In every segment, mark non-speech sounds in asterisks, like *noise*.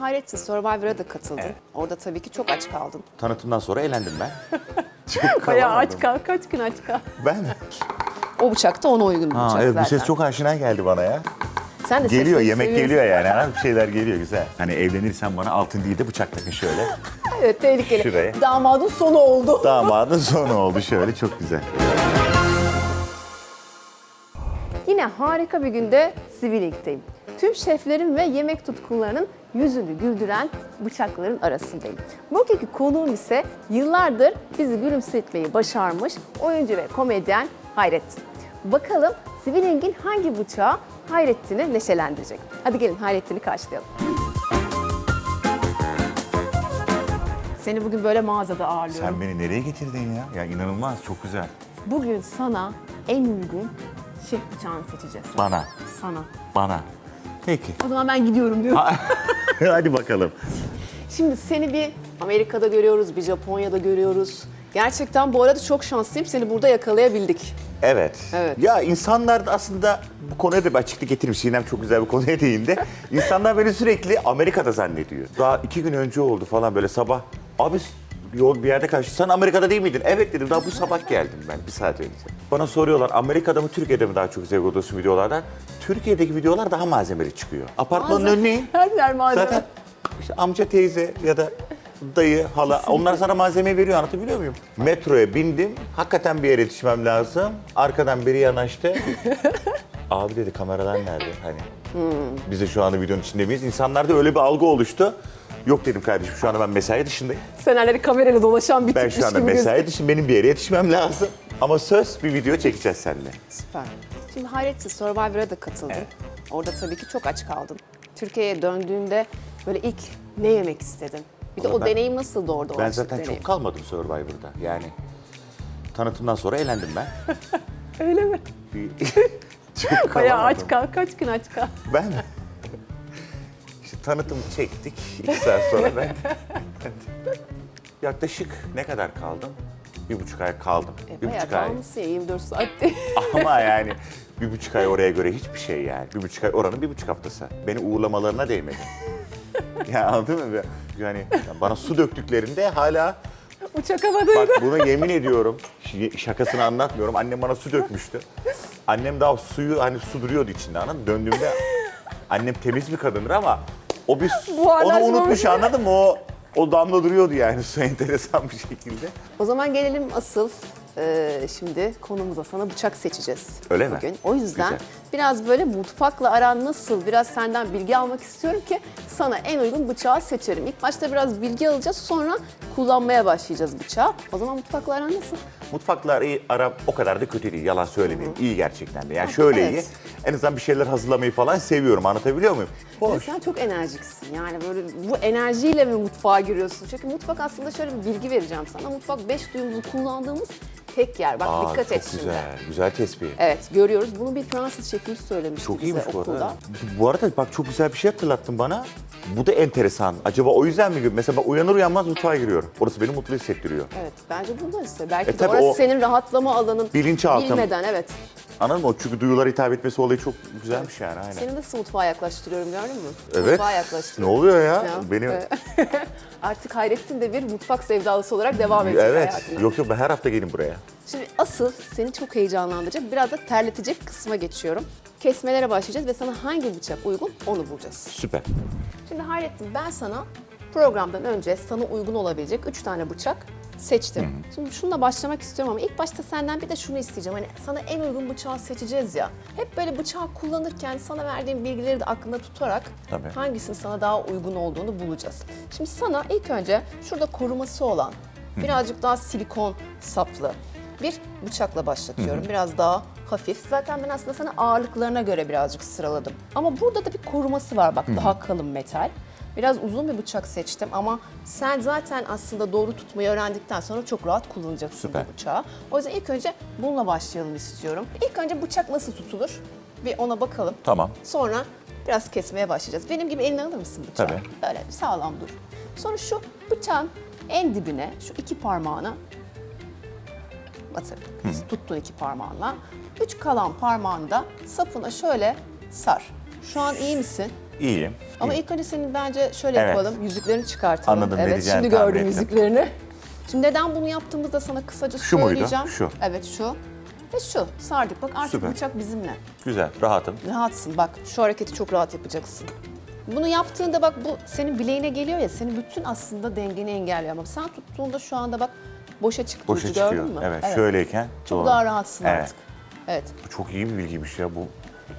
Hayrettin Survivor'a da katıldın. Evet. Orada tabii ki çok aç kaldın. Tanıtımdan sonra eğlendim ben. *laughs* Çok Bayağı aç kal, kaç gün aç kal. Ben? O bıçak da ona uygun bir Ha, bıçak evet zaten. bu ses çok aşina geldi bana ya. Sen de Geliyor, yemek seviyorsun. geliyor yani. Ha, bir şeyler geliyor güzel. Hani evlenirsen bana altın değil de bıçak takın şöyle. *laughs* Evet tehlikeli. Şuraya. Damadın sonu oldu. *laughs* Damadın sonu oldu şöyle çok güzel. Yine harika bir günde Sivilink'teyim. Tüm şeflerin ve yemek tutkunlarının yüzünü güldüren bıçakların arasındayım. Bugünkü konuğum ise yıllardır bizi gülümsetmeyi başarmış oyuncu ve komedyen Hayrettin. Bakalım Sivilink'in hangi bıçağı Hayrettin'i neşelendirecek? Hadi gelin Hayrettin'i karşılayalım. Seni bugün böyle mağazada ağırlıyorum. Sen beni nereye getirdin ya? Ya inanılmaz çok güzel. Bugün sana en uygun şef bıçağını seçeceğiz. Bana, Sana. bana. Peki. O zaman ben gidiyorum diyorum. *laughs* *laughs* Hadi bakalım. Şimdi seni bir Amerika'da görüyoruz, bir Japonya'da görüyoruz. Gerçekten bu arada çok şanslıyım seni burada yakalayabildik. Evet. Evet. Ya insanlar da aslında bu konuya da bir açıklık getirmiş. Sinem çok güzel bir konuya *laughs* değindi. İnsanlar beni sürekli Amerika'da zannediyor. Daha iki gün önce oldu falan böyle sabah. Abi yol bir yerde karşı. Sen Amerika'da değil miydin? Evet dedim. Daha bu sabah geldim ben bir saat önce. Bana soruyorlar Amerika'da mı Türkiye'de mi daha çok zevk alıyorsun videolardan? Türkiye'deki videolar daha malzemeli çıkıyor. Apartmanın Malzeme- önüne in. *laughs* Her yer malzeme. Zaten işte amca teyze ya da dayı, hala onlar sana malzemeyi veriyor anlatabiliyor muyum? Metroya bindim. Hakikaten bir yere yetişmem lazım. Arkadan biri yanaştı. *laughs* Abi dedi kameralar nerede? Hani biz de şu anda videonun içinde miyiz? İnsanlarda öyle bir algı oluştu. Yok dedim kardeşim şu anda ben mesai dışındayım. Seneleri kamerayla dolaşan bir Ben tipmiş şu anda gibi mesai gözüküyor. dışı benim bir yere yetişmem lazım. Ama söz bir video çekeceğiz seninle. Süper. Şimdi Hayrettin Survivor'a da katıldın. Evet. Orada tabii ki çok aç kaldın. Türkiye'ye döndüğünde böyle ilk ne yemek istedin? Bir de Valla o ben- deneyim nasıldı orada? o Ben açlık zaten deneyim? çok kalmadım Survivor'da. Yani tanıtımdan sonra eğlendim ben. *laughs* Öyle mi? Bir- *laughs* *laughs* çok Bayağı kalamadım. aç kal, kaç gün aç kal. Ben işte tanıtım çektik iki saat sonra ben *laughs* yaklaşık ne kadar kaldım? Bir buçuk ay kaldım. E, bir buçuk ay. kalmışsın ya 24 saatte. *laughs* Ama yani *laughs* bir buçuk ay oraya göre hiçbir şey yani. Bir buçuk ay oranın bir buçuk haftası. Beni uğurlamalarına değmedi. ya anladın mı? Yani bana su döktüklerinde hala Uçak havadaydı. Bak buna yemin ediyorum. Şakasını anlatmıyorum. Annem bana su dökmüştü. Annem daha suyu hani su duruyordu içinde anladın mı? Döndüğümde annem temiz bir kadındır ama o bir *laughs* onu Buharlaşmamış. unutmuş anladın mı? O o damla duruyordu yani su *laughs* enteresan bir şekilde. O zaman gelelim asıl e, şimdi konumuza sana bıçak seçeceğiz. Öyle mi? bugün. O yüzden Güzel. biraz böyle mutfakla aran nasıl biraz senden bilgi almak istiyorum ki sana en uygun bıçağı seçerim. İlk başta biraz bilgi alacağız sonra kullanmaya başlayacağız bıçağı. O zaman mutfakla aran nasıl? Mutfaklar iyi, aram o kadar da kötü değil. Yalan söylemeyeyim. İyi gerçekten de. Yani şöyle evet. iyi. En azından bir şeyler hazırlamayı falan seviyorum. Anlatabiliyor muyum? Hoş. sen çok enerjiksin. Yani böyle bu enerjiyle mi mutfağa giriyorsun? Çünkü mutfak aslında şöyle bir bilgi vereceğim sana. Mutfak beş duyumuzu kullandığımız tek yer. Bak Aa, dikkat çok et şimdi. güzel. Güzel tespih. Evet görüyoruz. Bunu bir Fransız şefimiz söylemişti Çok bize iyiymiş bu okulda. arada. Bu arada bak çok güzel bir şey hatırlattın bana. Bu da enteresan. Acaba o yüzden mi? Mesela ben uyanır uyanmaz mutfağa giriyorum. Orası beni mutlu hissettiriyor. Evet bence bundan ise. Belki E de tabii orası o senin rahatlama alanın. bilinçaltım. Bilmeden evet. Anladın mı? O çünkü duyulara hitap etmesi olayı çok güzelmiş yani. Aynen. Seni nasıl mutfağa yaklaştırıyorum gördün mü? Evet. Mutfağa Ne yaklaştırıyorum. oluyor ya? Ya, Benim evet. *laughs* Artık Hayrettin de bir mutfak sevdalısı olarak devam edecek evet. hayatına. Yok yok ben her hafta gelin buraya. Şimdi asıl seni çok heyecanlandıracak, biraz da terletecek kısma geçiyorum. Kesmelere başlayacağız ve sana hangi bıçak uygun onu bulacağız. Süper. Şimdi Hayrettin ben sana programdan önce sana uygun olabilecek 3 tane bıçak seçtim. Şimdi şununla başlamak istiyorum ama ilk başta senden bir de şunu isteyeceğim. Hani sana en uygun bıçağı seçeceğiz ya. Hep böyle bıçağı kullanırken sana verdiğim bilgileri de aklında tutarak Tabii. hangisinin sana daha uygun olduğunu bulacağız. Şimdi sana ilk önce şurada koruması olan birazcık daha silikon saplı bir bıçakla başlatıyorum. Biraz daha hafif. Zaten ben aslında sana ağırlıklarına göre birazcık sıraladım. Ama burada da bir koruması var bak daha kalın metal. Biraz uzun bir bıçak seçtim ama sen zaten aslında doğru tutmayı öğrendikten sonra çok rahat kullanacaksın Süper. bu bıçağı. O yüzden ilk önce bununla başlayalım istiyorum. İlk önce bıçak nasıl tutulur? Bir ona bakalım. Tamam. Sonra biraz kesmeye başlayacağız. Benim gibi eline alır mısın bıçağı? Tabii. Böyle sağlam dur. Sonra şu bıçağın en dibine şu iki parmağını batır. Tuttun iki parmağınla. Üç kalan parmağını da sapına şöyle sar. Şu an iyi misin? İyiyim. Ama İyiyim. ilk önce senin bence şöyle Evet. yapalım. Yüzüklerini çıkartalım. Anladım, Evet diyeceğini şimdi gördüm ettim. yüzüklerini. Şimdi neden bunu yaptığımızda sana kısaca Şu muydu? söyleyeceğim. Şu. Evet şu. Ve şu. Sardık. Bak artık Süper. bıçak bizimle. Güzel, rahatım. Rahatsın bak şu hareketi çok rahat yapacaksın. Bunu yaptığında bak bu senin bileğine geliyor ya senin bütün aslında dengeni engelliyor ama sen tuttuğunda şu anda bak boşa çıktı Boşa gördün mü? Evet, şöyleyken Çok doğru. daha rahatsın Evet. artık. Evet. Bu çok iyi bir bilgiymiş ya bu.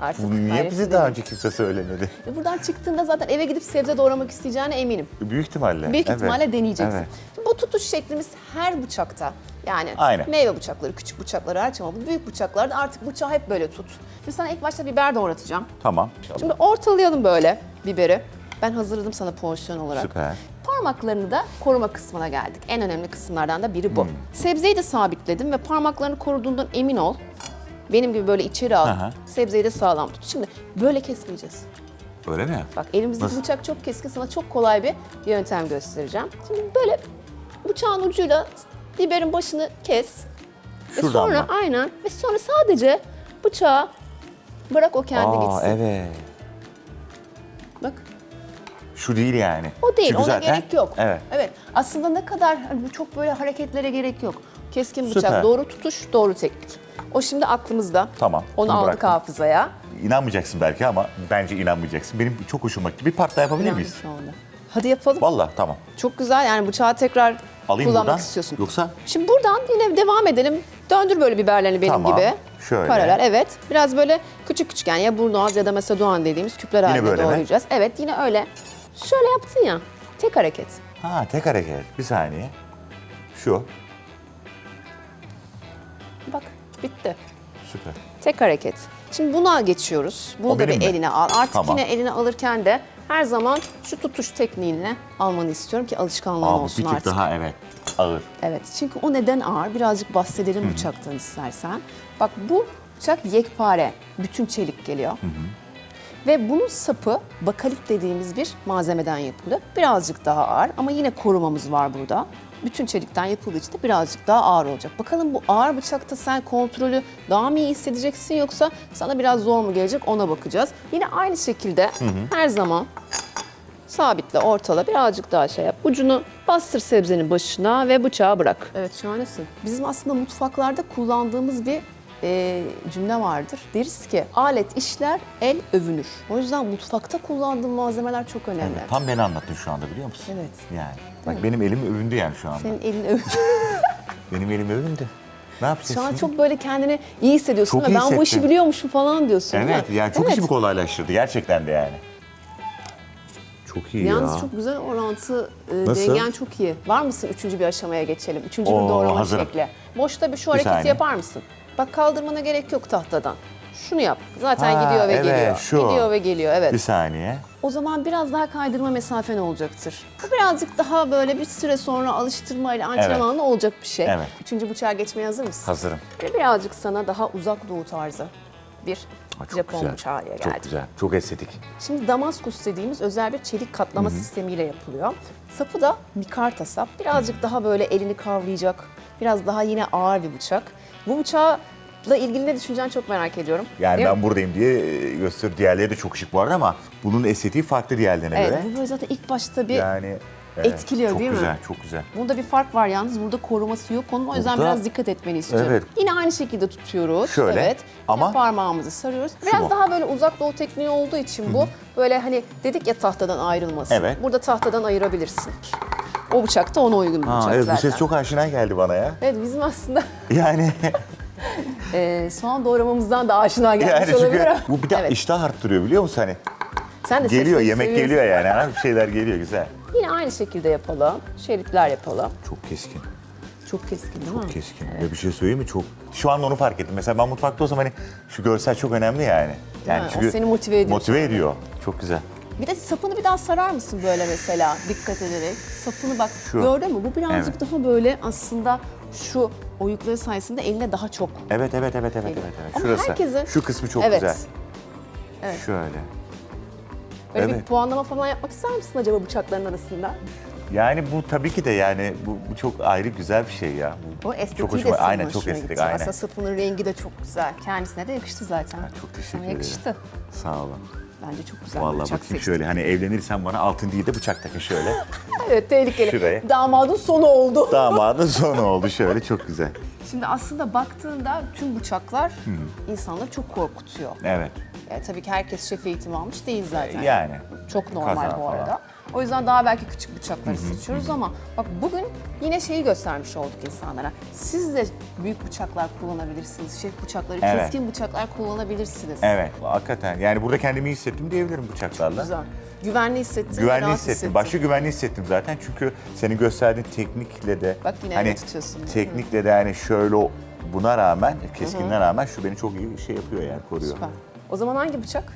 Artık Bunu niye bize daha önce kimse söylemedi? Ve Buradan çıktığında zaten eve gidip sebze doğramak isteyeceğine eminim. Büyük ihtimalle. Büyük Evet. ihtimalle deneyeceksin. Evet. Bu tutuş şeklimiz her bıçakta. Yani Aynen. meyve bıçakları, küçük bıçakları hariç ama bu büyük bıçaklarda artık bıçağı hep böyle tut. Şimdi sana ilk başta biber doğratacağım. Tamam. Şimdi ortalayalım böyle biberi. Ben hazırladım sana porsiyon olarak. Süper. Parmaklarını da koruma kısmına geldik. En önemli kısımlardan da biri Hmm. bu. Sebzeyi de sabitledim ve parmaklarını koruduğundan emin ol. Benim gibi böyle içeri al. Aha. Sebzeyi de sağlam tut. Şimdi böyle kesmeyeceğiz. Öyle mi? Bak elimizdeki Nasıl? bıçak çok keskin. Sana çok kolay bir yöntem göstereceğim. Şimdi böyle bıçağın ucuyla biberin başını kes. Ve Şuradan sonra mı? aynen ve sonra sadece bıçağı bırak o kendi Aa, gitsin. evet. Bak Şu değil yani. o değil Çünkü ona zaten- gerek yok. Evet. Evet aslında ne kadar hani çok böyle hareketlere gerek yok. Keskin bıçak Süper. doğru tutuş doğru teknik. O şimdi aklımızda. Tamam, Onu aldık bıraktım. hafızaya. İnanmayacaksın belki ama bence inanmayacaksın. Benim çok hoşuma gitti. Bir part daha yapabilir miyiz? şu anda. Hadi yapalım. Vallahi tamam. Çok güzel yani bıçağı tekrar Alayım kullanmak buradan. istiyorsun. Yoksa Şimdi buradan yine devam edelim. Döndür böyle biberlerini benim Tamam, gibi. şöyle. Paralel evet. Biraz böyle küçük küçük yani ya burnoğaz ya da masedon dediğimiz küpler halinde böyle mi? doğrayacağız. Evet yine öyle. Şöyle yaptın ya. Tek hareket. ha tek hareket. Bir saniye. Şu. Bak bitti. Süper. Tek hareket. Şimdi buna geçiyoruz. Bunu O da benim bir mi? eline al. Artık Tamam. yine eline alırken de her zaman şu tutuş tekniğini almanı istiyorum ki alışkanlığın Aa, bu olsun bir tık artık. daha evet. Ağır. Evet çünkü o neden ağır? Birazcık bahsedelim bıçaktan istersen. Bak bu bıçak yekpare, bütün çelik geliyor. Ve bunun sapı bakalit dediğimiz bir malzemeden yapılıyor. Birazcık daha ağır ama yine korumamız var burada. Bütün çelikten yapıldığı için de birazcık daha ağır olacak. Bakalım bu ağır bıçakta sen kontrolü daha mı iyi hissedeceksin yoksa sana biraz zor mu gelecek ona bakacağız. Yine aynı şekilde her zaman Sabitle, ortala, birazcık daha şey yap. Ucunu bastır sebzenin başına ve bıçağı bırak. Evet şahanesin. Bizim aslında mutfaklarda kullandığımız bir e, cümle vardır. Deriz ki alet işler, el övünür. O yüzden mutfakta kullandığım malzemeler çok önemli. Tam beni anlattın şu anda biliyor musun? Evet. Yani. Bak benim elim övündü yani şu anda. Senin elin övünür. *laughs* Benim elim övündü. Ne yapacağız Şu an şimdi? çok böyle kendini iyi hissediyorsun. Çok iyi ben bu işi hissettim. biliyormuşum falan diyorsun değil Evet mi? yani çok evet. işimi kolaylaştırdı gerçekten de yani. Çok iyi Yalnız ya. çok güzel orantı, e, Nasıl? dengen çok iyi. Var mısın üçüncü bir aşamaya geçelim? Üçüncü Oo, bir doğrama hazırım. şekli. Boşta bir şu hareketi saniye. yapar mısın? Bak kaldırmana gerek yok tahtadan. Şunu yap. Zaten Ha, gidiyor ve evet, geliyor. şu. Gidiyor ve geliyor evet. Bir saniye. O zaman biraz daha kaydırma mesafen olacaktır. Bu birazcık daha böyle bir süre sonra alıştırmayla antrenmanla olacak bir şey. Evet. Üçüncü bıçağa geçmeye hazır mısın? Hazırım. Ve birazcık sana daha uzak doğu tarzı bir Aa, çok Japon güzel. geldik. Çok güzel. Çok estetik. Şimdi Damaskus dediğimiz özel bir çelik katlama sistemiyle yapılıyor. Sapı da mikarta sap. Birazcık daha böyle elini kavrayacak, biraz daha yine ağır bir bıçak. Bu bıçakla ilgili ne düşüneceğini çok merak ediyorum. Yani Değil mi? ben buradayım diye e, göster. Diğerleri de çok şık bu arada ama bunun estetiği farklı diğerlerine Evet, göre. bu böyle zaten ilk başta bir Yani evet, etkiliyor çok değil mi? güzel, Çok güzel. Burada bir fark var yalnız. Burada koruması yok. Onun o yüzden Burada- biraz dikkat etmeni istiyorum. Evet. Yine aynı şekilde tutuyoruz. Şöyle. Evet. Ama- Yine parmağımızı sarıyoruz. Biraz mu? daha böyle uzak doğu tekniği olduğu için bu böyle hani dedik ya tahtadan ayrılmasın. Evet. Burada tahtadan ayırabilirsin. O bıçak da ona uygun bir Ha, bıçak evet zaten. bu ses çok aşina geldi bana ya. Evet bizim aslında *laughs* Yani *laughs* e, soğan doğramamızdan da aşina gelmiş yani olabilir çünkü ama. bu bir de Evet. iştah arttırıyor biliyor musun hani? Sen de Geliyor yemek seviyorsun. geliyor yani. Ha, bir şeyler geliyor güzel. Yine aynı şekilde yapalım. Şeritler yapalım. Çok keskin. Çok keskin değil mi? Çok keskin. Ve bir şey söyleyeyim mi? Çok şu an onu fark ettim. Mesela ben mutfakta olsam hani şu görsel çok önemli yani. Yani Ha, o seni motive ediyor. Motive ediyor. Çok güzel. Bir de sapını bir daha sarar mısın böyle mesela dikkat ederek? Sapını bak Şu. gördün mü? Bu birazcık Evet. daha böyle aslında şu oyukları sayesinde eline daha çok Evet evet evet evet evet. evet. Ama Şurası. herkesin- Şu kısmı çok Evet. güzel. Evet. Şöyle. Böyle bir Evet. puanlama falan yapmak ister misin acaba bıçakların arasında? Yani bu tabii ki de yani bu, bu çok ayrı güzel bir şey ya. Bu O estetiği çok de hoşuma. senin Aynen çok hoşuna estetik gitti. aynen. Aslında sapının rengi de çok güzel. Kendisine de yakıştı zaten. Çok teşekkür Sana ederim. yakıştı. Sağ olun. Bence çok güzel bir Vallahi bıçak bakayım seçtin. şöyle hani evlenirsen bana altın değil de bıçak takın şöyle. *laughs* Evet tehlikeli. Şuraya. Damadın sonu oldu. *laughs* Damadın sonu oldu şöyle çok güzel. Şimdi aslında baktığında tüm bıçaklar insanları çok korkutuyor. Evet. Yani tabii ki herkes şef eğitimi almış değil zaten. Yani. Çok normal bu falan. arada. O yüzden daha belki küçük bıçakları seçiyoruz ama bak bugün yine şeyi göstermiş olduk insanlara. Siz de büyük bıçaklar kullanabilirsiniz. Şef bıçakları, Evet. keskin bıçaklar kullanabilirsiniz. Evet hakikaten yani burada kendimi iyi hissettim diyebilirim bıçaklarla. Güzel. Güvenli hissettim. Güvenli rahat hissettim. Başka güvenli hissettim zaten çünkü senin gösterdiğin teknikle de Bak yine hani tutuyorsun. teknikle de hani şöyle o- buna rağmen keskinliğine rağmen şu beni çok iyi şey yapıyor yani koruyor. Süper. O zaman hangi bıçak?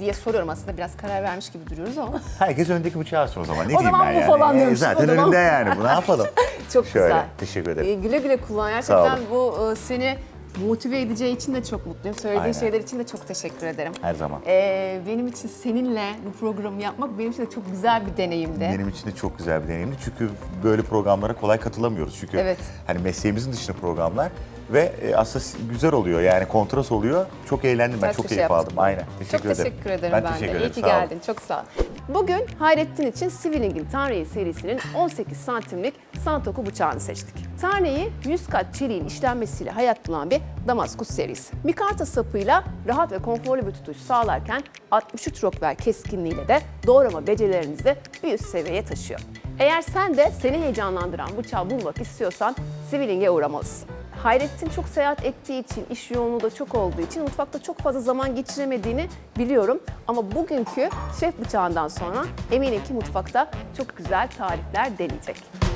diye soruyorum aslında biraz karar vermiş gibi duruyoruz ama *laughs* Herkes öndeki bıçağı alsın o zaman. Ne O diyeyim zaman ben bu yani? falan Ee, diyormuşum, Zaten o zaman. önünde yani. Bu ne *laughs* yapalım? çok Şöyle. güzel. Teşekkür ederim. Ee, güle güle kullan. Gerçekten olun. bu e, seni motive edeceği için de çok mutluyum. Söylediğin Aynen. şeyler için de çok teşekkür ederim. Her zaman. Ee, benim için seninle bu programı yapmak benim için de çok güzel bir deneyimdi. Benim için de çok güzel bir deneyimdi. Çünkü böyle programlara kolay katılamıyoruz. Çünkü Evet. hani mesleğimizin dışında programlar ve e, aslında güzel oluyor. Yani kontrast oluyor. Çok eğlendim ben. Ters çok köşe keyif yaptık. aldım. Aynen. Teşekkür çok ederim. teşekkür ederim ben, ben teşekkür de. ederim. İyi ki Sağ olun. geldin. Çok sağ ol. Bugün Hayrettin için Sivilling'in Tanrı'yı serisinin 18 santimlik santoku bıçağını seçtik. Tanrı'yı 100 kat çeliğin işlenmesiyle hayat bulan bir Damaskus serisi. Mikarta sapıyla rahat ve konforlu bir tutuş sağlarken 63 Rockwell keskinliğiyle de doğrama becerilerinizi bir üst seviyeye taşıyor. Eğer sen de seni heyecanlandıran bıçağı bulmak istiyorsan Sivilling'e uğramalısın. Hayrettin çok seyahat ettiği için, iş yoğunluğu da çok olduğu için mutfakta çok fazla zaman geçiremediğini biliyorum. Ama bugünkü şef bıçağından sonra eminim ki mutfakta çok güzel tarifler deneyecek.